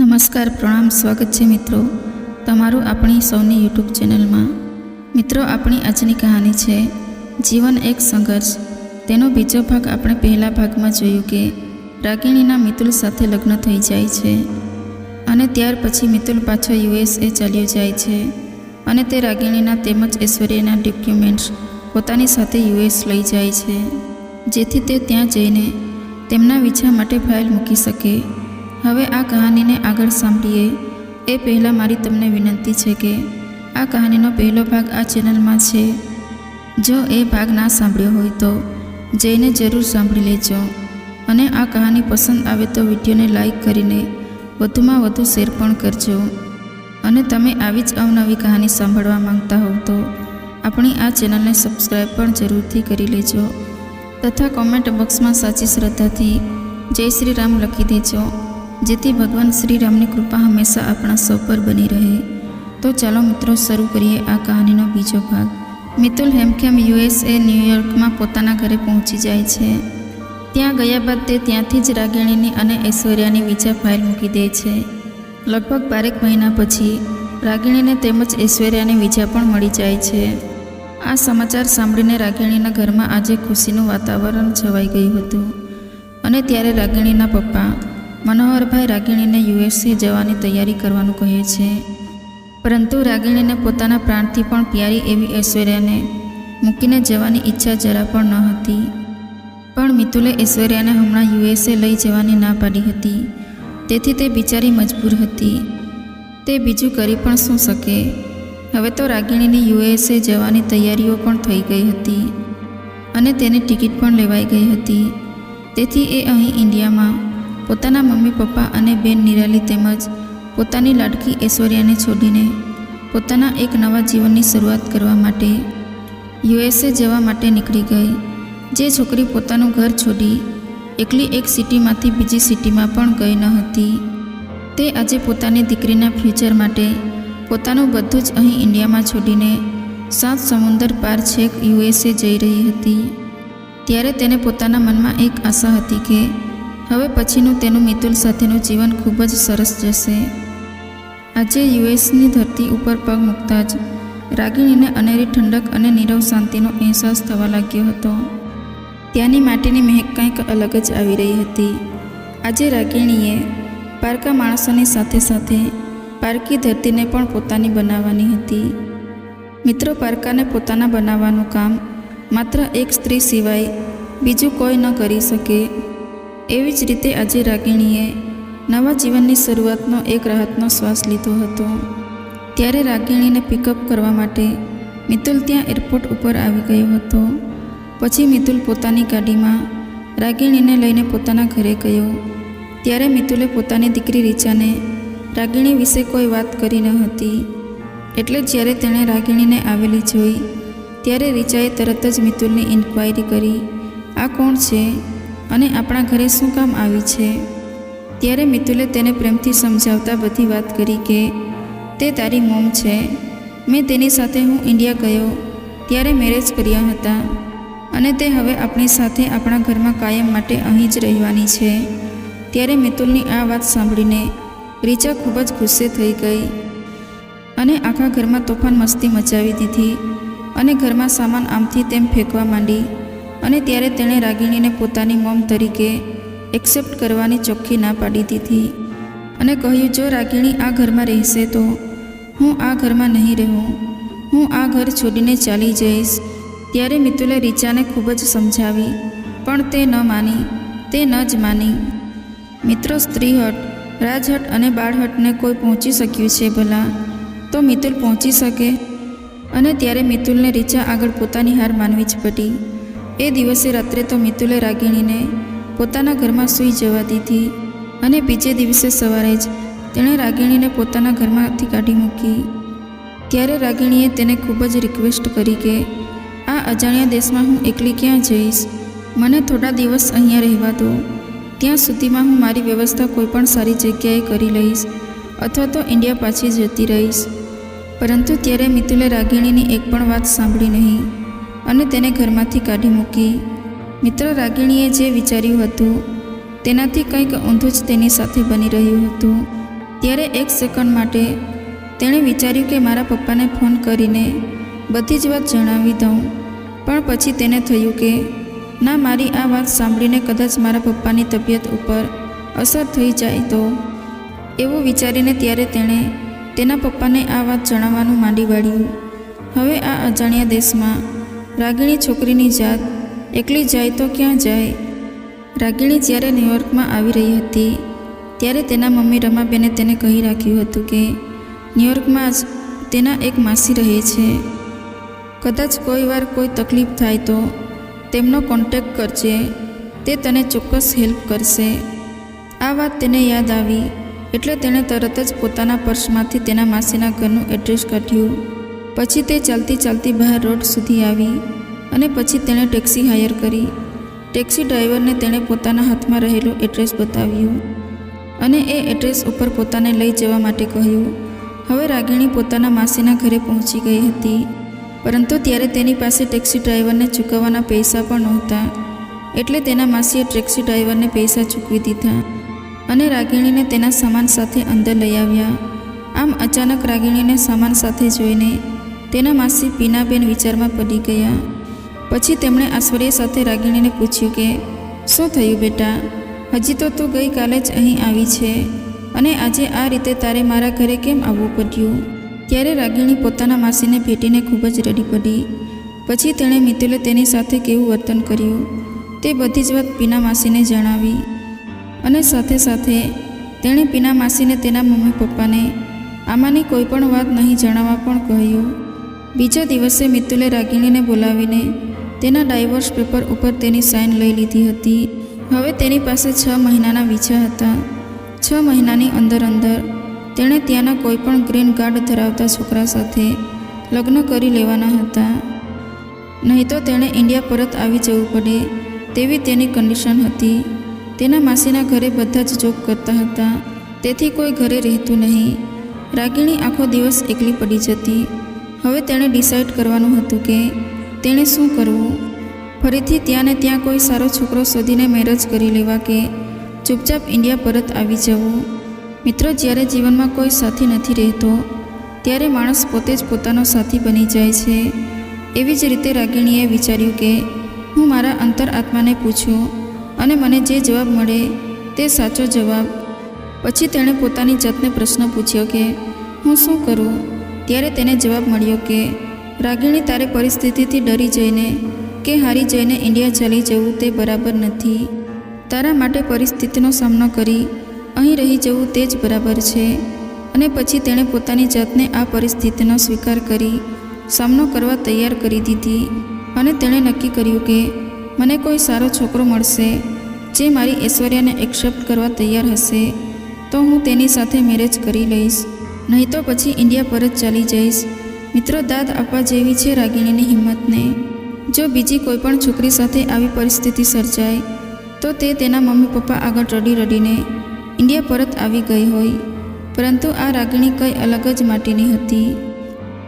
નમસ્કાર, પ્રણામ, સ્વાગત છે મિત્રો. તમારું આપણી સૌની યુટ્યુબ ચેનલમાં. મિત્રો, આપણી આજની કહાની છે, જીવન એક સંઘર્ષ. તેનો બીજો ભાગ આપણે પહેલા ભાગમાં જોયું કે રાગિણીના મિતુલ સાથે લગ્ન થઈ જાય છે અને ત્યાર પછી મિતુલ પાછો યુએસએ ચાલ્યો જાય છે અને તે રાગિણીના તેમજ ઐશ્વર્યના ડોક્યુમેન્ટ્સ પોતાની સાથે યુએસ લઈ જાય છે, જેથી તે ત્યાં જઈને તેમના વિછા માટે ફાઇલ મૂકી શકે. હવે આ કહાનીને આગળ સાંભળીએ. એ પહેલાં મારી તમને વિનંતી છે કે આ કહાનીનો પહેલો ભાગ આ ચેનલમાં છે. જો એ ભાગ ના સાંભળ્યો હોય તો જઈને જરૂર સાંભળી લેજો. અને આ કહાની પસંદ આવે તો વિડીયોને લાઈક કરીને વધુમાં વધુ શેર પણ કરજો. અને તમે આવી જ અવનવી કહાની સાંભળવા માંગતા હોવ તો આપણી આ ચેનલને સબસ્ક્રાઈબ પણ જરૂરથી કરી લેજો. તથા કોમેન્ટ બોક્સમાં સાચી શ્રદ્ધાથી જય શ્રી રામ લખી દેજો. જેથી ભગવાન શ્રી રામની કૃપા હંમેશા આપણા સૌ પર બની રહે. તો ચાલો મિત્રો, શરૂ કરીએ આ કહાનીનો બીજો ભાગ. મિતુલ હેમખેમ યુએસએ ન્યૂયોર્કમાં પોતાના ઘરે પહોંચી જાય છે. ત્યાં ગયા બાદ તે ત્યાંથી જ રાગિણીની અને ઐશ્વર્યાની બીજા ફાઇલ મૂકી દે છે. લગભગ બારેક મહિના પછી, રાગિણીને તેમજ ઐશ્વર્યાની વિજા પણ મળી જાય છે. આ સમાચાર સાંભળીને રાગિણીના ઘરમાં આજે ખુશીનું વાતાવરણ છવાઈ ગયું હતું. અને ત્યારે રાગિણીના પપ્પા મનોહરભાઈ રાગિણીને યુએસએ જવાની તૈયારી કરવાનું કહે છે. પરંતુ રાગિણીને પોતાના પ્રાણથી પણ પ્યારી એવી ઐશ્વર્યાને મૂકીને જવાની ઈચ્છા જરા પણ ન હતી. પણ મિતુલે ઐશ્વર્યાને હમણાં યુએસએ લઈ જવાની ના પાડી હતી. તેથી તે બિચારી મજબૂર હતી. તે બીજું કરી પણ શું શકે? હવે તો રાગિણીની યુએસએ જવાની તૈયારીઓ પણ થઈ ગઈ હતી. અને તેની ટિકિટ પણ લેવાઈ ગઈ હતી. તેથી એ અહીં ઇન્ડિયામાં પોતાના મમ્મી, પપ્પા અને બેન નિરાલી તેમજ પોતાની લાડકી ઐશ્વર્યાને છોડીને પોતાના એક નવા જીવનની શરૂઆત કરવા માટે યુએસએ જવા માટે નીકળી ગઈ. જે છોકરી પોતાનું ઘર છોડી એકલી એક સિટીમાંથી બીજી સિટીમાં પણ ગઈ ન હતી. તે આજે પોતાની દીકરીના ફ્યુચર માટે પોતાનું બધું જ અહીં ઇન્ડિયામાં છોડીને સાત સમુંદર પાર છેક યુએસએ જઈ રહી હતી. ત્યારે તેને પોતાના મનમાં એક આશા હતી કે હવે પછીનું તેનું મિતુલ સાથેનું જીવન ખૂબ જ સરસ જશે. આજે યુએસની ધરતી ઉપર પગ મૂકતા જ રાગિણીને અનેરી ઠંડક અને નીરવ શાંતિનો અહેસાસ થવા લાગ્યો હતો. ત્યાંની માટીની મહેક કંઈક અલગ જ આવી રહી હતી. આજે રાગિણીએ પારકા માણસોની સાથે સાથે પારકી ધરતીને પણ પોતાની બનાવવાની હતી. મિત્રો, પારકાને પોતાના બનાવવાનું કામ માત્ર એક સ્ત્રી સિવાય બીજું કોઈ ન કરી શકે. એવી જ રીતે આજે રાગિણીએ નવા જીવનની શરૂઆતનો એક રાહતનો શ્વાસ લીધો હતો. ત્યારે રાગિણીને પિકઅપ કરવા માટે મિતુલ ત્યાં એરપોર્ટ ઉપર આવી ગયો હતો. પછી મિતુલ પોતાની ગાડીમાં રાગિણીને લઈને પોતાના ઘરે ગયો. ત્યારે મિતુલે પોતાની દીકરી રીચાને રાગિણી વિશે કોઈ વાત કરી ન હતી. એટલે જ્યારે તેણે રાગિણીને આવેલી જોઈ, ત્યારે રીચાએ તરત જ મિતુલની ઇન્ક્વાયરી કરી, આ કોણ છે? અને આપણા ઘરે શું કામ આવી છે? ત્યારે મિતુલે તેને પ્રેમથી સમજાવતા બધી વાત કરી કે, તે તારી મોમ છે. મેં તેની સાથે હું ઇન્ડિયા ગયો, ત્યારે મેરેજ કર્યા હતા. અને તે હવે આપણી સાથે આપણા ઘરમાં કાયમ માટે અહીં જ રહેવાની છે. ત્યારે મિતુલની આ વાત સાંભળીને રીચા ખૂબ જ ગુસ્સે થઈ ગઈ અને આખા ઘરમાં તોફાન મસ્તી મચાવી દીધી અને ઘરમાં સામાન આમથી તેમ ફેંકવા માંડી. અને ત્યારે તેણે રાગિણીને પોતાની મોમ તરીકે એક્સેપ્ટ કરવાની ચોખ્ખી ના પાડી દીધી. અને કહ્યું, જો રાગિણી આ ઘરમાં રહેશે તો હું આ ઘરમાં નહીં રહું. હું આ ઘર છોડીને ચાલી જઈશ. ત્યારે મિતુલે રીચાને ખૂબ જ સમજાવી, પણ તે ન માની, તે ન જ માની. મિત્રો, સ્ત્રીહટ, રાજહટ અને બાળહટને કોઈ પહોંચી શક્યું છે ભલા? તો મિતુલ પહોંચી શકે? અને ત્યારે મિતુલને રીચા આગળ પોતાની હાર માનવી જ પડી. એ દિવસે રાત્રે તો મિતુલે રાગિણીને પોતાના ઘરમાં સૂઈ જવા દીધી અને બીજે દિવસે સવારે જ તેણે રાગિણીને પોતાના ઘરમાંથી કાઢી મૂકી. ત્યારે રાગિણીએ તેને ખૂબ જ રિક્વેસ્ટ કરી કે, આ અજાણ્યા દેશમાં હું એકલી ક્યાં જઈશ? મને થોડા દિવસ અહીંયા રહેવા દો. ત્યાં સુધીમાં હું મારી વ્યવસ્થા કોઈ પણ સારી જગ્યાએ કરી લઈશ અથવા તો ઇન્ડિયા પાછી જતી રહીશ. પરંતુ ત્યારે મિતુલે રાગિણીની એક પણ વાત સાંભળી નહીં. અને તેને ઘરમાંથી કાઢી મૂકી. મિત્ર રાગિણીએ જે વિચાર્યું હતું, તેનાથી કંઈક ઊંધું જ તેની સાથે બની રહ્યું હતું. ત્યારે એક સેકન્ડ માટે તેણે વિચાર્યું કે મારા પપ્પાને ફોન કરીને બધી જ વાત જણાવી દઉં. પણ પછી તેને થયું કે, ના, મારી આ વાત સાંભળીને કદાચ મારા પપ્પાની તબિયત ઉપર અસર થઈ જાય તો? એવું વિચારીને ત્યારે તેણે તેના પપ્પાને આ વાત જણાવવાનું માંડી વાળ્યું. હવે આ અજાણ્યા દેશમાં રાગીણી છોકરીની જાત એકલી જાય તો ક્યાં જાય? રાગીણી જ્યારે ન્યૂયોર્કમાં આવી રહી હતી, ત્યારે તેના મમ્મી રમાબેને તેને કહી રાખ્યું હતું કે, ન્યૂયોર્કમાં જ તેના એક માસી રહે છે. કદાચ કોઈ વાર કોઈ તકલીફ થાય તો તેમનો કોન્ટેક્ટ કરજે, તે તને ચોક્કસ હેલ્પ કરશે. આ વાત તેને યાદ આવી, એટલે તેણે તરત જ પોતાના પર્સમાંથી તેના માસીના ઘરનું એડ્રેસ કાઢ્યું. પછી તે ચાલતી ચાલતી બહાર રોડ સુધી આવી અને પછી તેણે ટેક્સી હાયર કરી. ટેક્સી ડ્રાઈવરને તેણે પોતાના હાથમાં રહેલું એડ્રેસ બતાવ્યું અને એ એડ્રેસ ઉપર પોતાને લઈ જવા માટે કહ્યું. હવે રાગીણી પોતાના માસીના ઘરે પહોંચી ગઈ હતી, પરંતુ ત્યારે તેની પાસે ટેક્સી ડ્રાઈવરને ચૂકવવાના પૈસા પણ નહોતા. એટલે તેના માસીએ ટેક્સી ડ્રાઈવરને પૈસા ચૂકવી દીધા અને રાગીણીને તેના સામાન સાથે અંદર લઈ આવ્યા. આમ અચાનક રાગીણીને સામાન સાથે જોઈને તેના માસી પીનાબેન વિચારમાં પડી ગયા. પછી તેમણે આશ્વર્ય સાથે રાગીણીને પૂછ્યું કે, શું થયું બેટા? હજી તો તું ગઈકાલે જ અહીં આવી છે. અને આજે આ રીતે તારે મારા ઘરે કેમ આવવું પડ્યું? ત્યારે રાગીણી પોતાના માસીને ભેટીને ખૂબ જ રડી પડી. પછી તેણે મિતુલે તેની સાથે કેવું વર્તન કર્યું? તે બધી જ વાત પીના માસીને જણાવી. અને સાથે સાથે તેણે પીના માસીને તેના મમ્મી પપ્પાને આમાંની કોઈ પણ વાત નહીં જણાવવા પણ કહ્યું. બીજા દિવસે મિતુલે રાગિણીને બોલાવીને તેના ડાયવોર્સ પેપર ઉપર તેની સાઇન લઈ લીધી હતી. હવે તેની પાસે છ મહિનાના વિઝા હતા. છ મહિનાની અંદર અંદર તેણે ત્યાંના કોઈપણ ગ્રીન કાર્ડ ધરાવતા છોકરા સાથે લગ્ન કરી લેવાના હતા. નહીં તો તેણે ઇન્ડિયા પરત આવી જવું પડે તેવી તેની કન્ડિશન હતી. તેના માસીના ઘરે બધા જ જોબ કરતા હતા. તેથી કોઈ ઘરે રહેતું નહીં. રાગીણી આખો દિવસ એકલી પડી જતી. હવે તેણે ડિસાઇડ કરવાનું હતું કે તેણે શું કરવું? ફરીથી ત્યાં ને ત્યાં કોઈ સારો છોકરો શોધીને મેરેજ કરી લેવા કે ચૂપચાપ ઇન્ડિયા પરત આવી જવું? મિત્રો, જ્યારે જીવનમાં કોઈ સાથી નથી રહેતો, ત્યારે માણસ પોતે જ પોતાનો સાથી બની જાય છે. એવી જ રીતે રાગીણીએ વિચાર્યું કે હું મારા અંતરઆત્માને પૂછું અને મને જે જવાબ મળે તે સાચો જવાબ. પછી તેણે પોતાની જાતને પ્રશ્ન પૂછ્યો કે હું શું કરું? ત્યારે તેને જવાબ મળ્યો કે, રાગીણી, તારે પરિસ્થિતિથી ડરી જઈને કે હારી જઈને ઇન્ડિયા ચાલી જવું તે બરાબર નથી. તારા માટે પરિસ્થિતિનો સામનો કરી અહીં રહી જવું તે જ બરાબર છે. અને પછી તેણે પોતાની જાતને આ પરિસ્થિતિનો સ્વીકાર કરી, સામનો કરવા તૈયાર કરી દીધી. અને તેણે નક્કી કર્યું કે, મને કોઈ સારો છોકરો મળશે જે મારી ઐશ્વર્યાને એક્સેપ્ટ કરવા તૈયાર હશે, તો હું તેની સાથે મેરેજ કરી લઈશ. નહીં તો પછી ઇન્ડિયા પર જ ચાલી જઈશ. મિત્રો, દાદ આપવા જેવી છે રાગીણીની હિંમતને. જો બીજી કોઈ પણ છોકરી સાથે આવી પરિસ્થિતિ સર્જાય, તો તે તેના મમ્મી પપ્પા આગળ રડી રડીને ઇન્ડિયા પરત આવી ગઈ હોય. પરંતુ આ રાગીણી કંઈ અલગ જ માટીની હતી.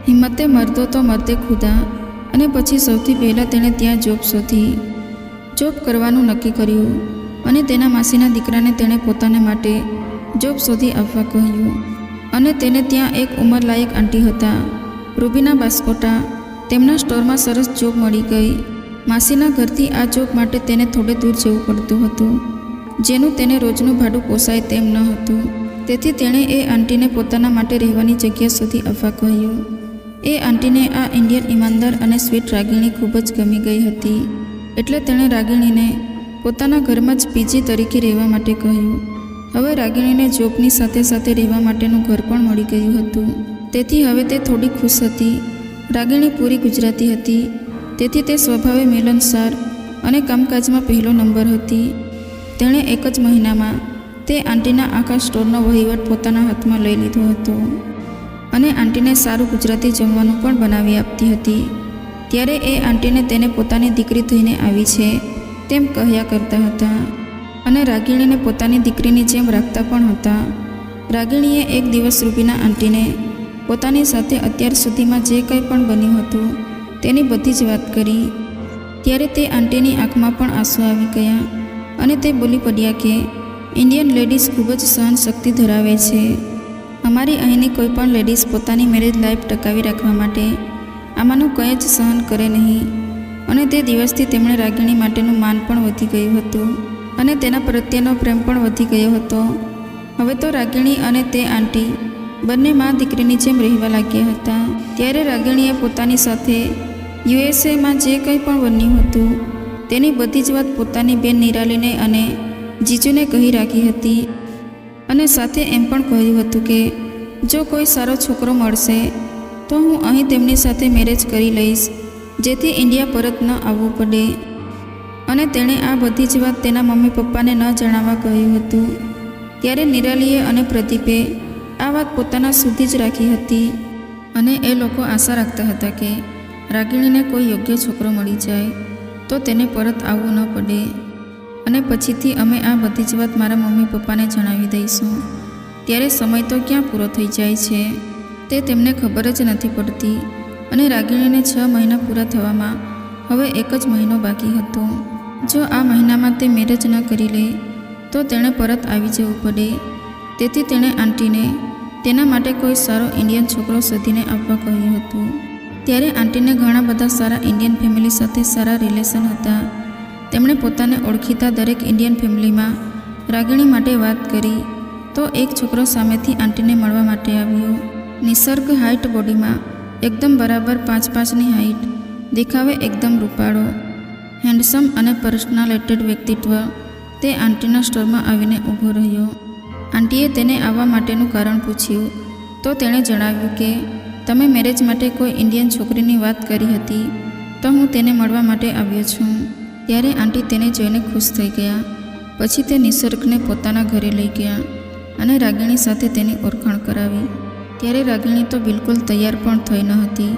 હિંમતે મરદો તો મરતે ખુદા, અને પછી સૌથી પહેલાં તેણે ત્યાં જોબ શોધી. જોબ કરવાનું નક્કી કર્યું, અને તેના માસીના દીકરાને તેણે પોતાને માટે જોબ શોધી આપવા કહ્યું. અને તેને ત્યાં એક ઉંમરલાયક આંટી હતા. રૂબીના બાસ્કોટા તેમના સ્ટોરમાં સરસ જોબ મળી ગઈ. માસીના ઘરથી આ જોબ માટે તેને થોડે દૂર જવું પડતું હતું, જેનું તેને રોજનું ભાડું પોસાય તેમ ન હતું. તેથી તેણે એ આંટીને પોતાના માટે રહેવાની જગ્યા શોધી આવવા કહ્યું. એ આંટીને આ ઇન્ડિયન ઈમાનદાર અને સ્વીટ રાગીણી ખૂબ જ ગમી ગઈ હતી. એટલે તેણે રાગીણીને પોતાના ઘરમાં જ પીજી તરીકે રહેવા માટે કહ્યું. હવે રાગિણીને જોબની સાથે સાથે રહેવા માટેનું ઘર પણ મળી ગયું હતું. તેથી હવે તે થોડી ખુશ હતી. રાગિણી પૂરી ગુજરાતી હતી. તેથી તે સ્વભાવે મિલનસાર અને કામકાજમાં પહેલો નંબર હતી. તેણે એક જ મહિનામાં તે આંટીના આખા સ્ટોરનો વહીવટ પોતાના હાથમાં લઈ લીધો હતો અને આંટીને સારું ગુજરાતી જમવાનું પણ બનાવી આપતી હતી. ત્યારે એ આંટીને તેને પોતાની દીકરી થઈને આવી છે તેમ કહ્યા કરતા હતા. અને રાગીણીને પોતાની દીકરીની જેમ રાખતા પણ હતા. રાગીણીએ એક દિવસ રૂબીના આંટીને પોતાની સાથે અત્યાર સુધીમાં જે કંઈ પણ બન્યું હતું, તેની બધી જ વાત કરી. ત્યારે તે આંટીની આંખમાં પણ આંસુ આવી ગયા અને તે બોલી પડ્યા કે, ઇન્ડિયન લેડીઝ ખૂબ જ સહન શક્તિ ધરાવે છે. અમારી અહીંની કોઈ પણ લેડીઝ પોતાની મેરેજ લાઈફ ટકાવી રાખવા માટે આમાંનું કંઈ જ સહન કરે નહીં. અને તે દિવસથી તેમણે રાગિણી માટેનું માન પણ વધી ગયું હતું. અને તેના પ્રત્યેનો પ્રેમ પણ વધી ગયો હતો. હવે તો રાગિણી અને તે આંટી બંને મા દીકરીની જેમ રહેવા લાગ્યા હતા. ત્યારે રાગિણીએ પોતાની સાથે યુએસએમાં જે કંઈ પણ બન્યું હતું, તેની બધી જ વાત પોતાની બેન નિરાલીને અને જીજુને કહી રાખી હતી. અને સાથે એમ પણ કહ્યું હતું કે, જો કોઈ સારો છોકરો મળશે, તો હું અહીં તેમની સાથે મેરેજ કરી લઈશ, જેથી ઇન્ડિયા પરત ન આવવું પડે. અને તેણે આ બધી જ વાત તેના મમ્મી પપ્પાને ન જણાવવા કહ્યું હતું. ત્યારે નિરાલીએ અને પ્રદીપે આ વાત પોતાના સુધી જ રાખી હતી અને એ લોકો આશા રાખતા હતા કે રાગિણીને કોઈ યોગ્ય છોકરો મળી જાય તો તેને પરત આવવું ન પડે. અને પછીથી અમે આ બધી જ વાત મારા મમ્મી પપ્પાને જણાવી દઈશું. ત્યારે સમય તો ક્યાં પૂરો થઈ જાય છે તે તેમને ખબર જ નથી પડતી અને રાગિણીને છ મહિના પૂરા થવામાં હવે એક જ મહિનો બાકી હતો. જો આ મહિનામાં તે મેરેજ ન કરી લે, તો તેણે પરત આવી જવું પડે. તેથી તેણે આંટીને તેના માટે કોઈ સારો ઇન્ડિયન છોકરો શોધીને આપવા કહ્યું હતું. ત્યારે આંટીને ઘણા બધા સારા ઇન્ડિયન ફેમિલી સાથે સારા રિલેશન હતા. તેમણે પોતાને ઓળખીતા દરેક ઇન્ડિયન ફેમિલીમાં રાગિણી માટે વાત કરી, તો એક છોકરો સામેથી આંટીને મળવા માટે આવ્યો. નિસર્ગ હાઇટ બોડીમાં એકદમ બરાબર પાંચ પાંચની હાઇટ દેખાવે એકદમ રૂપાળો. હેન્ડસમ અને પર્સનાલિટેડ વ્યક્તિત્વ, તે આંટીના સ્ટોરમાં આવીને ઊભો રહ્યો. આંટીએ તેને આવવા માટેનું કારણ પૂછ્યું. તો તેણે જણાવ્યું કે, તમે મેરેજ માટે કોઈ ઇન્ડિયન છોકરીની વાત કરી હતી, તો હું તેને મળવા માટે આવ્યો છું. ત્યારે આંટી તેને જોઈને ખુશ થઈ ગયા. પછી તે નિસર્ગને પોતાના ઘરે લઈ ગયા અને રાગિણી સાથે તેની ઓળખાણ કરાવી. ત્યારે રાગિણી તો બિલકુલ તૈયાર પણ થઈ ન હતી,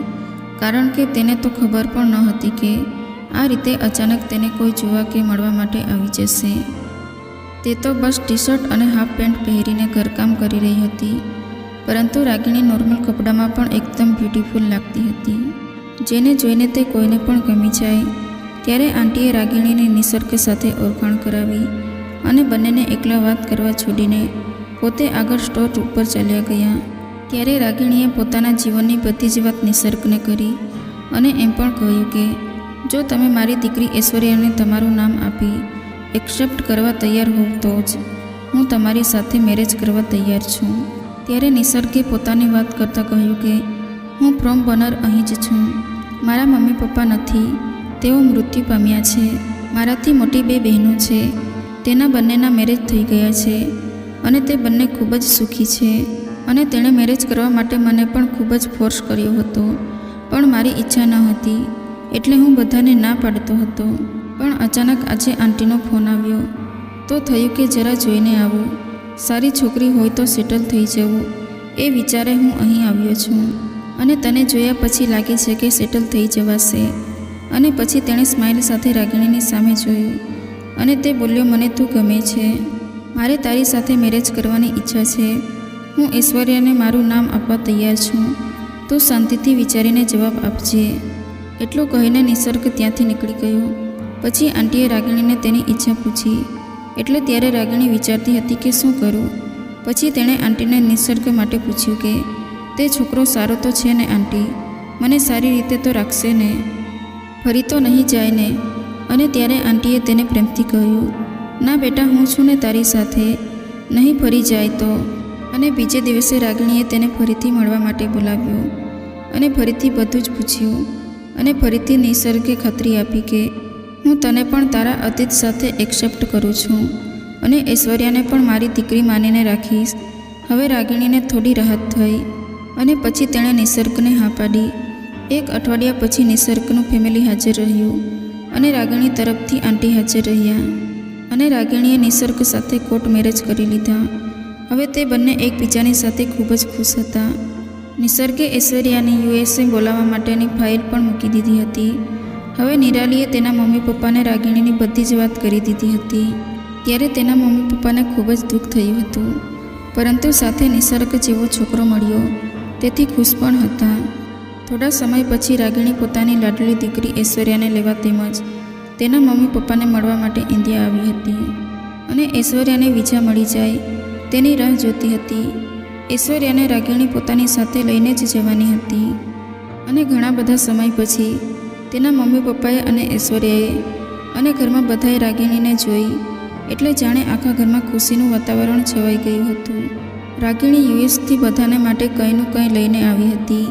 કારણ કે તેને તો ખબર પણ ન હતી કે આ રીતે અચાનક તેને કોઈ જોવા કે મળવા માટે આવી જશે. તે તો બસ ટી શર્ટ અને હાફ પેન્ટ પહેરીને ઘરકામ કરી રહી હતી, પરંતુ રાગિણી નોર્મલ કપડામાં પણ એકદમ બ્યુટીફુલ લાગતી હતી. જેને જોઈને તે કોઈને પણ ગમી જાય, ત્યારે આંટીએ રાગિણીને નિસર્ગ સાથે ઓળખાણ કરાવી અને બંનેને એકલા વાત કરવા છોડીને પોતે આગળ સ્ટોર ઉપર ચાલ્યા ગયા. ત્યારે રાગિણીએ પોતાના જીવનની બધી જ વાત નિસર્ગને કરી અને એમ પણ કહ્યું કે જો તમે મારી દીકરી ઐશ્વર્યાને તમારું નામ આપી એક્સેપ્ટ કરવા તૈયાર હોવ તો જ હું તમારી સાથે મેરેજ કરવા તૈયાર છું. ત્યારે નિસર્ગે પોતાની વાત કરતાં કહ્યું કે, હું ફ્રોમ બનર અહીં જ છું. મારા મમ્મી પપ્પા નથી. તેઓ મૃત્યુ પામ્યા છે. મારાથી મોટી બે બહેનો છે. તેના બંનેના મેરેજ થઈ ગયા છે. અને તે બંને ખૂબ જ સુખી છે. અને તેણે મેરેજ કરવા માટે મને પણ ખૂબ જ ફોર્સ કર્યો હતો. પણ મારી ઈચ્છા ન હતી. એટલે હું બધાને ના પાડતો હતો. પણ અચાનક આજે આંટીનો ફોન આવ્યો. તો થયું કે જરા જોઈને આવું. સારી છોકરી હોય તો સેટલ થઈ જવું. એ વિચારે હું અહીં આવ્યો છું. અને તને જોયા પછી લાગે છે કે સેટલ થઈ જવાશે. અને પછી તેણે સ્માઇલ સાથે રાગિણીની સામે જોયું. અને તે બોલ્યો, મને તું ગમે છે. મારે તારી સાથે મેરેજ કરવાની ઈચ્છા છે. હું ઐશ્વર્યાને મારું નામ આપવા તૈયાર છું. તું શાંતિથી વિચારીને જવાબ આપજે. એટલું કહીને નિસર્ગ ત્યાંથી નીકળી ગયો. પછી આંટીએ રાગિણીને તેની ઈચ્છા પૂછી. એટલે ત્યારે રાગિણી વિચારતી હતી કે શું કરું? પછી તેણે આંટીને નિસર્ગ માટે પૂછ્યું કે, તે છોકરો સારો તો છે ને આંટી? મને સારી રીતે તો રાખશે ને? ફરી તો નહીં જાય ને? અને ત્યારે આંટીએ તેને પ્રેમથી કહ્યું, ના બેટા, હું છું ને તારી સાથે. નહીં ફરી જાય તો. અને બીજે દિવસે રાગિણીએ તેને ફરીથી મળવા માટે બોલાવ્યો અને ફરીથી બધું જ પૂછ્યું. અને ફરીથી નિસર્ગે ખતરી આપી કે હું તને પણ તારા અતીત સાથે એક્સેપ્ટ કરું છું અને ઐશ્વર્યાને પણ મારી દીકરી માનીને રાખીશ. હવે રાગિણીને થોડી રાહત થઈ અને પછી તેણે નિસર્ગને હા પાડી. એક અઠવાડિયા પછી નિસર્ગનું ફેમિલી હાજર રહ્યું અને રાગિણી તરફથી આંટી હાજર રહ્યા અને રાગિણીએ નિસર્ગ સાથે કોર્ટ મેરેજ કરી લીધા. હવે તે બંને એકબીજાની સાથે ખૂબ જ ખુશ હતા. નિસર્ગે ઐશ્વર્યાની યુએસએ બોલાવવા માટેની ફાઇલ પણ મૂકી દીધી હતી. હવે નિરાલીએ તેના મમ્મી પપ્પાને રાગિણીની બધી જ વાત કરી દીધી હતી. ત્યારે તેના મમ્મી પપ્પાને ખૂબ જ દુઃખ થયું હતું. પરંતુ સાથે નિસર્ગ જેવો છોકરો મળ્યો. તેથી ખુશ પણ હતા. થોડા સમય પછી રાગિણી પોતાની લાડલી દીકરી ઐશ્વર્યાને લેવા તેમજ તેના મમ્મી પપ્પાને મળવા માટે ઇન્ડિયા આવી હતી. અને ઐશ્વર્યાને વિઝા મળી જાય. તેની રાહ જોતી હતી. ઐશ્વર્યાને રાગિણી પોતાની સાથે લઈને જ જવાની હતી. અને ઘણા બધા સમય પછી તેના મમ્મી પપ્પાએ અને ઐશ્વર્યાએ અને ઘરમાં બધાએ રાગિણીને જોઈ, એટલે જાણે આખા ઘરમાં ખુશીનું વાતાવરણ છવાઈ ગયું હતું. રાગિણી યુએસથી બધાને માટે કંઈનું કંઈ લઈને આવી હતી.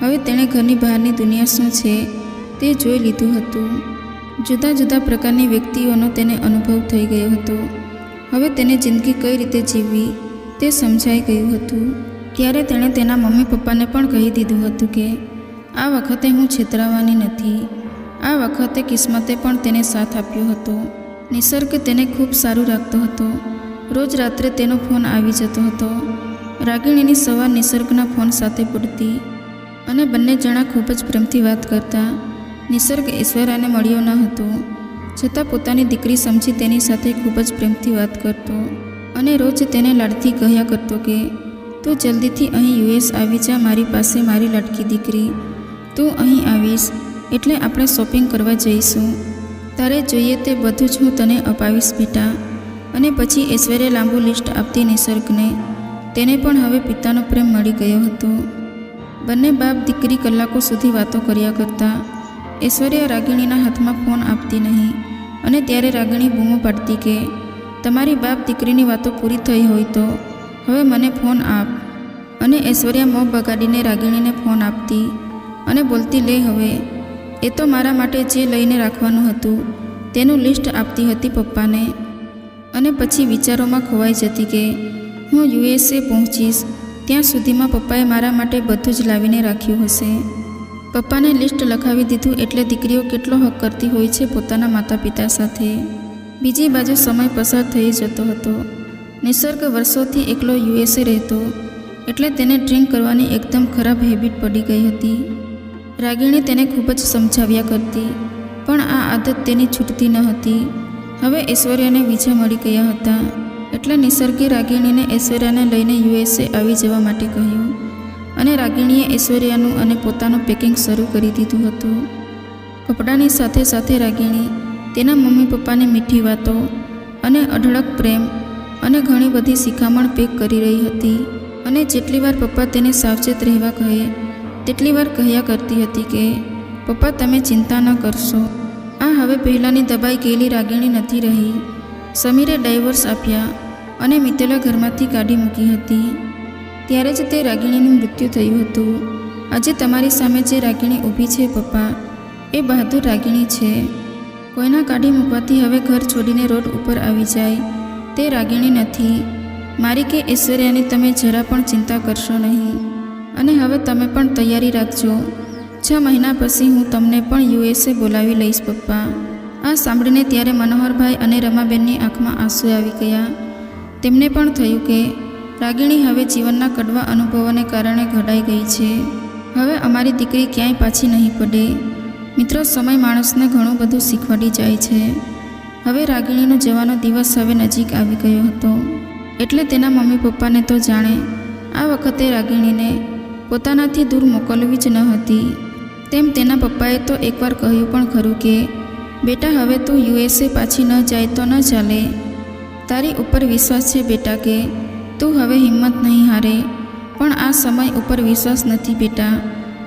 હવે તેણે ઘરની બહારની દુનિયા શું છે તે જોઈ લીધું હતું. જુદા જુદા પ્રકારની વ્યક્તિઓનો તેને અનુભવ થઈ ગયો હતો. હવે તેને જિંદગી કઈ રીતે જીવવી તે સમજાઈ ગયું હતું. ત્યારે તેણે તેના મમ્મી પપ્પાને પણ કહી દીધું હતું કે, આ વખતે હું છેતરાવાની નથી. આ વખતે કિસ્મતે પણ તેને સાથ આપ્યો હતો. નિસર્ગ તેને ખૂબ સારું રાખતો હતો. રોજ રાત્રે તેનો ફોન આવી જતો હતો. રાગિણીની સવાર નિસર્ગના ફોન સાથે પડતી. અને બંને જણા ખૂબ જ પ્રેમથી વાત કરતા. નિસર્ગ ઐશ્વર્યાને મળ્યો ન હતો. છતાં પોતાની દીકરી સમજી તેની સાથે ખૂબ જ પ્રેમથી વાત કરતો. અને રોજ તેને લાડથી કહ્યા કરતો કે, તું જલ્દીથી અહીં યુએસ આવી જા, મારી પાસે મારી લટકી દીકરી. તું અહીં આવીશ, એટલે આપણે શોપિંગ કરવા જઈશું. તારે જોઈએ તે બધું જ હું તને અપાવીશ, બેટા. અને પછી ઐશ્વર્યા લાંબુ લિસ્ટ આપતી નિસર્ગને. તેને પણ હવે પિતાનો પ્રેમ મળી ગયો હતો. બંને બાપ દીકરી કલાકો સુધી વાતો કર્યા કરતા. ઐશ્વર્યા રાગિણીના હાથમાં ફોન આપતી નહીં. અને ત્યારે રાગિણી બૂમો પાડતી કે તમારી બાપ દીકરીની વાતો પૂરી થઈ હોય તો હવે મને ફોન આપ અને ઐશ્વર્યા મોં બગાડીને રાગીણીને ફોન આપતી અને બોલતી, લે હવે, એ તો મારા માટે જે લઈને રાખવાનું હતું, તેનું લિસ્ટ આપતી હતી પપ્પાને. અને પછી વિચારોમાં ખોવાઈ જતી કે હું યુએસએ પહોંચીશ, ત્યાં સુધીમાં પપ્પાએ મારા માટે બધું જ લાવીને રાખ્યું હશે. પપ્પાને લિસ્ટ લખાવી દીધું એટલે દીકરીઓ કેટલો હક કરતી હોય છે પોતાના માતા પિતા સાથે. બીજી બાજુ સમય પસાર થઈ જતો હતો. નિસર્ગ વર્ષોથી એકલો યુએસએ રહેતો, એટલે તેને ડ્રિંક કરવાની એકદમ ખરાબ હેબિટ પડી ગઈ હતી. રાગિણી તેને ખૂબ જ સમજાવ્યા કરતી, પણ આ આદત તેની છૂટતી ન હતી. હવે ઐશ્વર્યાને વિજય મળી ગયા હતા, એટલે નિસર્ગે રાગિણીને ઐશ્વર્યાને લઈને યુએસએ આવી જવા માટે કહ્યું, અને રાગિણીએ ઐશ્વર્યાનું અને પોતાનું પેકિંગ શરૂ કરી દીધું હતું. કપડાની સાથે સાથે રાગિણી તેના મમ્મી પપ્પાની મીઠી વાતો અને અઢળક પ્રેમ અને ઘણી બધી શિખામણ પેક કરી રહી હતી અને જેટલી વાર પપ્પા તેને સાવચેત રહેવા કહે, તેટલી વાર કહ્યા કરતી હતી કે, પપ્પા, તમે ચિંતા ન કરશો. આ હવે પહેલાંની દબાઈ ગયેલી રાગિણી નથી રહી. સમીરે ડાયવર્સ આપ્યા અને મિતેલા ઘરમાંથી કાઢી મૂકી હતી. ત્યારે જ તે રાગિણીનું મૃત્યુ થયું હતું. આજે તમારી સામે જે રાગિણી ઊભી છે પપ્પા, એ બહાદુર રાગિણી છે. કોઈના કાઢી મૂકવાથી હવે ઘર છોડીને રોડ ઉપર આવી જાય. તે રાગિણી નથી. મારી કે ઐશ્વર્યાની તમે જરા પણ ચિંતા કરશો નહીં. અને હવે તમે પણ તૈયારી રાખજો. છ મહિના પછી હું તમને પણ યુએસએ બોલાવી લઈશ, પપ્પા. આ સાંભળીને ત્યારે મનોહરભાઈ અને રમાબેનની આંખમાં આંસુ આવી ગયા. તેમને પણ થયું કે રાગિણી હવે જીવનના કડવા અનુભવોને કારણે ઘડાઈ ગઈ છે. હવે અમારી દીકરી ક્યાંય પાછી નહીં પડે. મિત્રો, સમય માણસને ઘણું બધું શીખવાડી જાય છે. હવે રાગિણીનો જવાનો દિવસ હવે નજીક આવી ગયો હતો. એટલે તેના મમ્મી પપ્પાને તો જાણે આ વખતે રાગિણીને પોતાનાથી દૂર મોકલવી જ ન હતી. તેમ તેના પપ્પાએ તો એકવાર કહ્યું પણ ખરું કે, બેટા, હવે તું યુએસએ પાછી ન જાય તો ન ચાલે. તારી ઉપર વિશ્વાસ છે બેટા કે, તું હવે હિંમત નહીં હારે. પણ આ સમય ઉપર વિશ્વાસ નથી બેટા.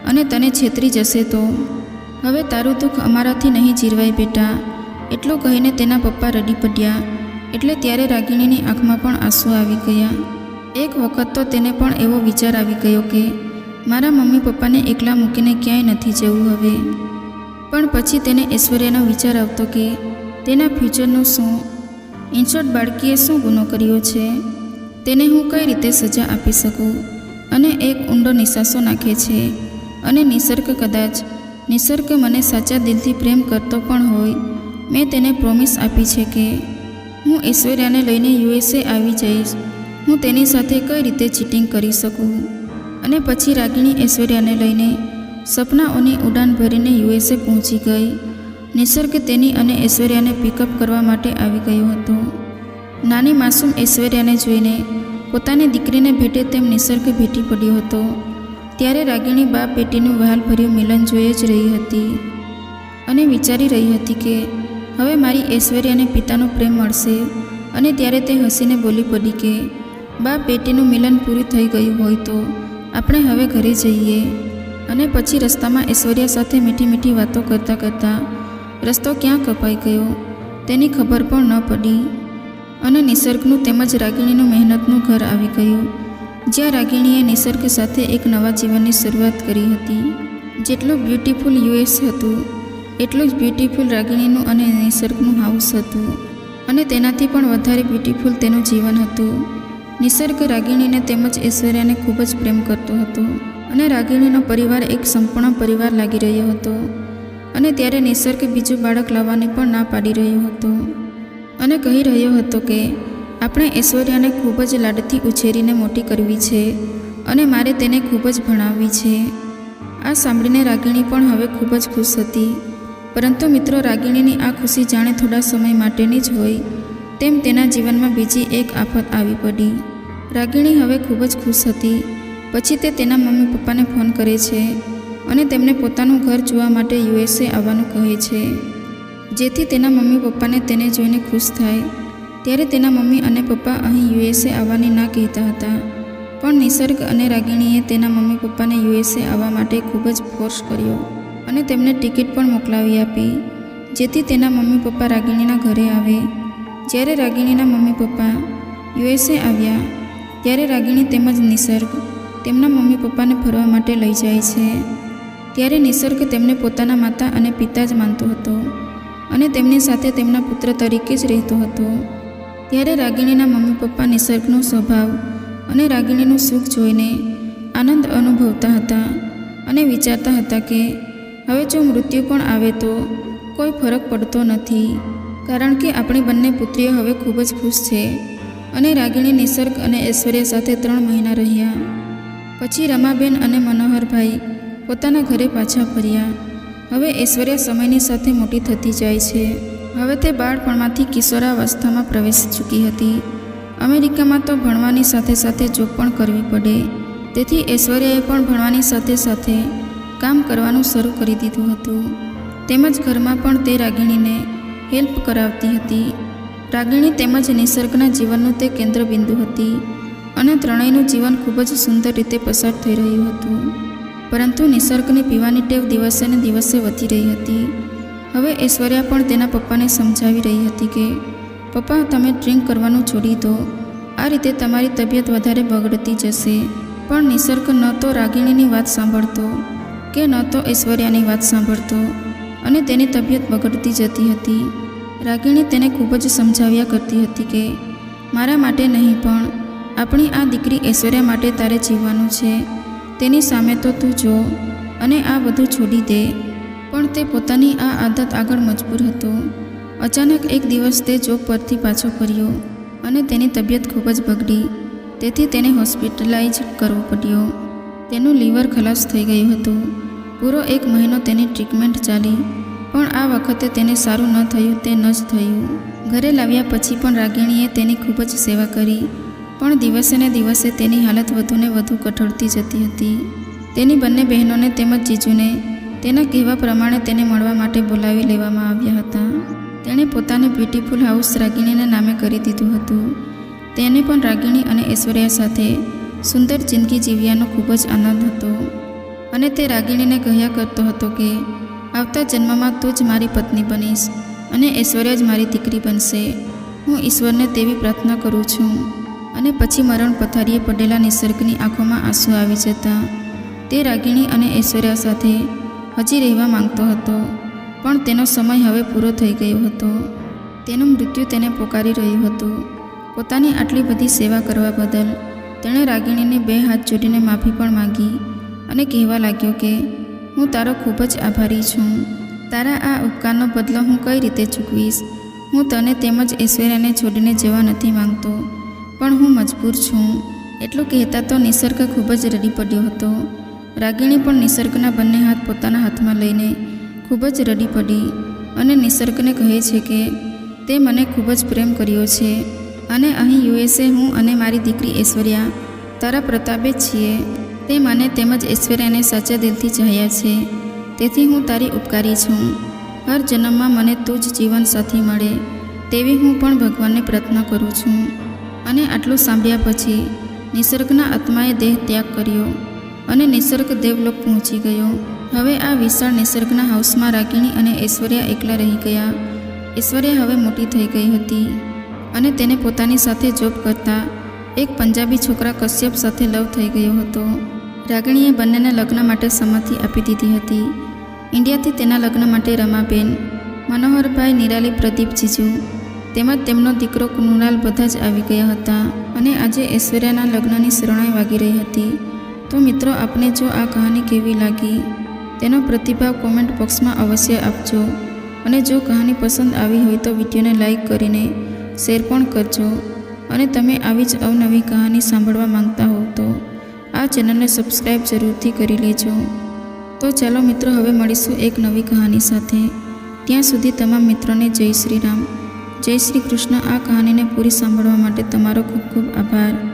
અને તને છેતરી જશે તો. હવે તારું દુઃખ અમારાથી નહીં જીરવાય બેટા. એટલું કહીને તેના પપ્પા રડી પડ્યા. એટલે ત્યારે રાગિણીની આંખમાં પણ આંસુ આવી ગયા. એક વખત તો તેને પણ એવો વિચાર આવી ગયો કે, મારા મમ્મી પપ્પાને એકલા મૂકીને ક્યાંય નથી જવું હવે. પણ પછી તેને ઐશ્વર્યાનો વિચાર આવતો કે, તેના ફ્યુચરનું શું? ઇન્શોર્ટ બાળકીએ શું ગુનો કર્યો છે? તેને હું કઈ રીતે સજા આપી શકું? અને એક ઊંડો નિશાસો નાખે છે. અને નિસર્ગ કદાચ નિસર્ગ મને સાચા દિલથી પ્રેમ કરતો પણ હોય. મેં તેને પ્રોમિસ આપી છે કે હું ઐશ્વર્યાને લઈને યુએસએ આવી જઈશ. હું તેની સાથે કઈ રીતે ચીટિંગ કરી શકું? અને પછી રાગિણી ઐશ્વર્યાને લઈને સપનાઓની ઉડાન ભરીને યુએસએ પહોંચી ગઈ. નિસર્ગ તેની અને ઐશ્વર્યાને પિકઅપ કરવા માટે આવી ગયો હતો. નાની માસૂમ ઐશ્વર્યાને જોઈને પોતાની દીકરીને ભેટે તેમ નિસર્ગ ભેટી પડ્યો હતો. ત્યારે રાગિણી બા પેટીનું વહાલભર્યું મિલન જોઈ જ રહી હતી અને વિચારી રહી હતી કે, હવે મારી ઐશ્વર્યાને પિતાનો પ્રેમ મળશે. અને ત્યારે તે હસીને બોલી પડી કે બા પેટીનું મિલન પૂરું થઈ ગયું હોય તો આપણે હવે ઘરે જઈએ. અને પછી રસ્તામાં ઐશ્વર્યા સાથે મીઠી મીઠી વાતો કરતાં કરતાં રસ્તો ક્યાં કપાઈ ગયો તેની ખબર પણ ન પડી અને નિસર્ગનું તેમજ રાગિણીનું મહેનતનું ઘર આવી ગયું. જ્યાં રાગિણીએ નિસર્ગ સાથે એક નવા જીવનની શરૂઆત કરી હતી. જેટલું બ્યુટીફુલ યુએસ હતું, એટલું જ બ્યુટીફુલ રાગિણીનું અને નિસર્ગનું હાઉસ હતું. અને તેનાથી પણ વધારે બ્યુટીફુલ તેનું જીવન હતું. નિસર્ગ રાગિણીને તેમજ ઐશ્વર્યાને ખૂબ જ પ્રેમ કરતો હતો. અને રાગિણીનો પરિવાર એક સંપૂર્ણ પરિવાર લાગી રહ્યો હતો. અને ત્યારે નિસર્ગ બીજું બાળક લાવવાની પણ ના પાડી રહ્યો હતો. અને કહી રહ્યો હતો કે આપણે ઐશ્વર્યાને ખૂબ જ લાડથી ઉછેરીને મોટી કરવી છે અને મારે તેને ખૂબ જ ભણાવવી છે. આ સાંભળીને રાગિણી પણ હવે ખૂબ જ ખુશ હતી. પરંતુ મિત્રો, રાગિણીની આ ખુશી જાણે થોડા સમય માટેની જ હોય, તેમ તેના જીવનમાં બીજી એક આફત આવી પડી. રાગિણી હવે ખૂબ જ ખુશ હતી. પછી તે તેના મમ્મી પપ્પાને ફોન કરે છે અને તેમને પોતાનું ઘર જોવા માટે યુએસએ આવવાનું કહે છે. જેથી તેના મમ્મી પપ્પાને તેને જોઈને ખુશ થાય. ત્યારે તેના મમ્મી અને પપ્પા અહીં યુએસએ આવવાની ના કહેતા હતા. પણ નિસર્ગ અને રાગિણીએ તેના મમ્મી પપ્પાને યુએસએ આવવા માટે ખૂબ જ ફોર્સ કર્યો અને તેમને ટિકિટ પણ મોકલાવી આપી. જેથી તેના મમ્મી પપ્પા રાગિણીના ઘરે આવે. જ્યારે રાગિણીના મમ્મી પપ્પા યુએસએ આવ્યા, ત્યારે રાગિણી તેમજ નિસર્ગ તેમના મમ્મી પપ્પાને ફરવા માટે લઈ જાય છે. ત્યારે નિસર્ગ તેમને પોતાના માતા અને પિતા જ માનતો હતો અને તેમની સાથે તેમના પુત્ર તરીકે જ રહેતો હતો. ત્યારે રાગિણીના મમ્મી પપ્પા નિસર્ગનો સ્વભાવ અને રાગિણીનું સુખ જોઈને આનંદ અનુભવતા હતા અને વિચારતા હતા કે હવે જો મૃત્યુ પણ આવે તો કોઈ ફરક પડતો નથી, કારણ કે આપણી બંને પુત્રીઓ હવે ખૂબ જ ખુશ છે અને રાગિણી નિસર્ગ અને ઐશ્વર્ય સાથે ત્રણ મહિના રહ્યા. પછી રમાબેન અને મનોહરભાઈ પોતાના ઘરે પાછા ફર્યા. હવે ઐશ્વર્યા સમયની સાથે મોટી થતી જાય છે. હવે તે બાળપણમાંથી કિશોરાવસ્થામાં પ્રવેશી ચૂકી હતી. અમેરિકામાં તો ભણવાની સાથે સાથે જોબ પણ કરવી પડે. તેથી ઐશ્વર્યાએ પણ ભણવાની સાથે સાથે કામ કરવાનું શરૂ કરી દીધું હતું. તેમજ ઘરમાં પણ તે રાગિણીને હેલ્પ કરાવતી હતી. રાગિણી તેમજ નિસર્ગના જીવનનું તે કેન્દ્રબિંદુ હતી અને ત્રણેયનું જીવન ખૂબ જ સુંદર રીતે પસાર થઈ રહ્યું હતું. પરંતુ નિસર્ગને પીવાની ટેવ દિવસે ને દિવસે વધી રહી હતી. હવે ઐશ્વર્યા પણ તેના પપ્પાને સમજાવી રહી હતી કે, પપ્પા, તમે ડ્રિંક કરવાનું છોડી દો. આ રીતે તમારી તબિયત વધારે બગડતી જશે. પણ નિસર્ગ ન તો રાગિણીની વાત સાંભળતો કે ન તો ઐશ્વર્યાની વાત સાંભળતો. અને તેની તબિયત બગડતી જતી હતી. રાગિણી તેને ખૂબ જ સમજાવ્યા કરતી હતી કે, મારા માટે નહીં, પણ આપણી આ દીકરી ઐશ્વર્યા માટે તારે જીવવાનું છે. તેની સામે તો તું જો અને આ બધું છોડી દે. પણ તે પોતાની આ આદત આગળ મજબૂર હતો. અચાનક એક દિવસ તે જોબ પરથી પાછો ફર્યો અને તેની તબિયત ખૂબ જ બગડી. તેથી તેને હોસ્પિટલાઇઝ કરવો પડ્યો. તેનું લીવર ખલાસ થઈ ગયું હતું. પૂરો એક મહિનો તેની ટ્રીટમેન્ટ ચાલી, પણ આ વખતે તેને સારું ન થયું તે ન જ થયું. ઘરે લાવ્યા પછી પણ રાગિણીએ તેની ખૂબ જ સેવા કરી, પણ દિવસે ને દિવસે તેની હાલત વધુને વધુ કઠોળતી જતી હતી. તેની બંને બહેનોને તેમજ જીજુને તેના કહેવા પ્રમાણે તેને મળવા માટે બોલાવી લેવામાં આવ્યા હતા. તેણે પોતાને બ્યુટીફુલ હાઉસ રાગિણીના નામે કરી દીધું હતું. તેને પણ રાગિણી અને ઐશ્વર્યા સાથે સુંદર જિંદગી જીવ્યાનો ખૂબ જ આનંદ હતો અને તે રાગિણીને કહ્યા કરતો હતો કે, આવતા જન્મમાં તું જ મારી પત્ની બનીશ અને ઐશ્વર્યા જ મારી દીકરી બનશે. હું ઈશ્વરને તેવી પ્રાર્થના કરું છું. અને પછી મરણ પથારીએ પડેલા નિસર્ગની આંખોમાં આંસુ આવી જતા તે રાગિણી અને ઐશ્વર્યા સાથે હજી રહેવા માંગતો હતો. પણ તેનો સમય હવે પૂરો થઈ ગયો હતો. તેનું મૃત્યુ તેને પોકારી રહ્યું હતું. પોતાની આટલી બધી સેવા કરવા બદલ તેણે રાગિણીને બે હાથ જોડીને માફી પણ માંગી અને કહેવા લાગ્યો કે, હું તારો ખૂબ જ આભારી છું. તારા આ ઉપકારનો બદલો હું કઈ રીતે ચૂકવીશ? હું તને તેમજ ઐશ્વર્યાને છોડીને જવા નથી માંગતો. પણ હું મજબૂર છું. એટલું કહેતા તો નિસર્ગ ખૂબ જ રડી પડ્યો હતો. રાગિણી પણ નિસર્ગના બંને હાથ પોતાના હાથમાં લઈને ખૂબ જ રડી પડી અને નિસર્ગને કહે છે કે, તે મને ખૂબ જ પ્રેમ કર્યો છે અને અહીં યુએસએ હું અને મારી દીકરી ઐશ્વર્યા તારા પ્રતાપે છીએ. તે મને તેમજ ઐશ્વર્યાને સાચા દિલથી ચાહ્યા છે. તેથી હું તારી ઉપકારી છું. હર જન્મમાં મને તું જ જીવન સાથી મળે તેવી હું પણ ભગવાનને પ્રાર્થના કરું છું. અને આટલું સાંભળ્યા પછી નિસર્ગના આત્માએ દેહ ત્યાગ કર્યો. અને નિસર્ગ દેવલોક પહોંચી ગયો. હવે આ વિશાળ નિસર્ગના હાઉસમાં રાગિણી અને ઐશ્વર્યા એકલા રહી ગયા. ઐશ્વર્યા હવે મોટી થઈ ગઈ હતી અને તેને પોતાની સાથે જોબ કરતા એક પંજાબી છોકરા કશ્યપ સાથે લવ થઈ ગયો હતો. રાગિણીએ બંનેને લગ્ન માટે સંમતિ આપી દીધી હતી. ઇન્ડિયાથી તેના લગ્ન માટે રમાબેન, મનોહરભાઈ, નિરાલી, પ્રદીપ, જીજુ તેમજ તેમનો દીકરો કુનુલાલ બધા જ આવી ગયા હતા અને આજે ઐશ્વર્યાના લગ્નની શરણાઈ વાગી રહી હતી. તો મિત્રો, આપને જો આ કહાની કેવી લાગી, તેનો પ્રતિભાવ કોમેન્ટ બોક્સમાં અવશ્ય આપજો. અને જો કહાની પસંદ આવી હોય તો વિડીયોને લાઇક કરીને શેર પણ કરજો. અને તમે આવી જ અવનવી કહાની સાંભળવા માંગતા હોવ તો આ ચેનલને સબસ્ક્રાઈબ જરૂરથી કરી લેજો. તો ચાલો મિત્રો, હવે મળીશું એક નવી કહાની સાથે. ત્યાં સુધી તમામ મિત્રોને જય શ્રી રામ. જય શ્રી કૃષ્ણ. આ કહાનીને પૂરી સાંભળવા માટે તમારો ખૂબ ખૂબ આભાર.